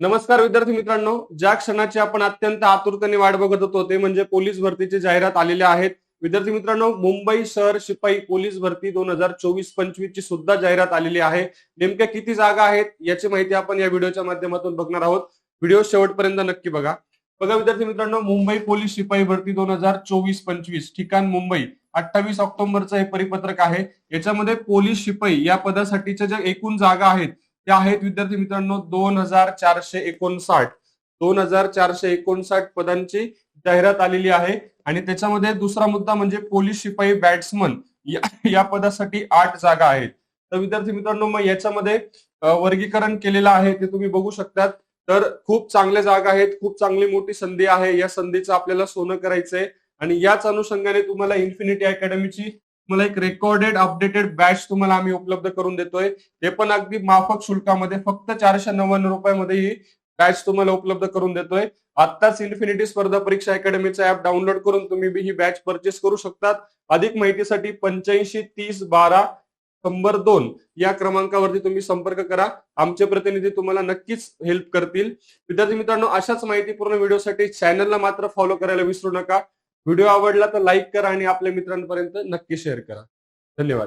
नमस्कार विद्यार्थी मित्रांनो. ज्या क्षणाची आपण अत्यंत आतुरतेने वाट बघत होतो ते म्हणजे पोलीस भरतीची जाहिरात आलेल्या आहेत विद्यार्थी मित्रांनो मुंबई शहर शिपाई पोलीस भरती दोन हजार चोवीस पंचवीस ची सुद्धा जाहिरात आलेली आहे. नेमक्या किती जागा आहेत याची माहिती आपण या व्हिडिओच्या माध्यमातून बघणार आहोत. व्हिडिओ शेवटपर्यंत नक्की बघा. बघा विद्यार्थी मित्रांनो मुंबई पोलीस शिपाई भरती दोन हजार चोवीस पंचवीस ठिकाण मुंबई. अठ्ठावीस ऑक्टोबरचं हे परिपत्रक आहे. याच्यामध्ये पोलीस शिपाई या पदासाठीच्या ज्या एकूण जागा आहेत ते आहेत विद्यार्थी मित्रांनो दोन हजार चारशे एकोणसाठ. दोन हजार चारशे एकोणसाठ पदांची जाहिरात आलेली आहे. आणि त्याच्यामध्ये दुसरा मुद्दा म्हणजे पोलीस शिपाई बॅट्समन या, या पदासाठी आठ जागा आहेत. तर विद्यार्थी मित्रांनो मग याच्यामध्ये वर्गीकरण केलेलं आहे ते तुम्ही बघू शकतात. तर खूप चांगल्या जागा आहेत खूप चांगली मोठी संधी आहे. या संधीचं आपल्याला सोनं करायचंय. आणि याच अनुषंगाने तुम्हाला इन्फिनिटी अकॅडमीची मला एक रेकॉर्डेड अपडेटेड बॅच तुम्हाला आम्ही उपलब्ध करून देतोय. ते पण अगदी माफक शुल्कामध्ये फक्त चारशे नव्याण्णव रुपयामध्ये ही बॅच तुम्हाला उपलब्ध करून देतोय. आत्ताच इन्फिनिटी स्पर्धा परीक्षा अकॅडमीचा ऍप डाउनलोड करून तुम्ही ही बॅच परचेस करू शकतात. अधिक माहितीसाठी पंच्याऐंशी तीस बारा शंभर दोन या क्रमांकावरती तुम्ही संपर्क करा. आमचे प्रतिनिधी तुम्हाला नक्कीच हेल्प करतील. विद्यार्थी मित्रांनो अशाच माहितीपूर्ण व्हिडिओसाठी चॅनलला मात्र फॉलो करायला विसरू नका. व्हिडिओ आवडला तर लाईक करा आणि आपल्या मित्रांपर्यंत नक्की शेअर करा. धन्यवाद.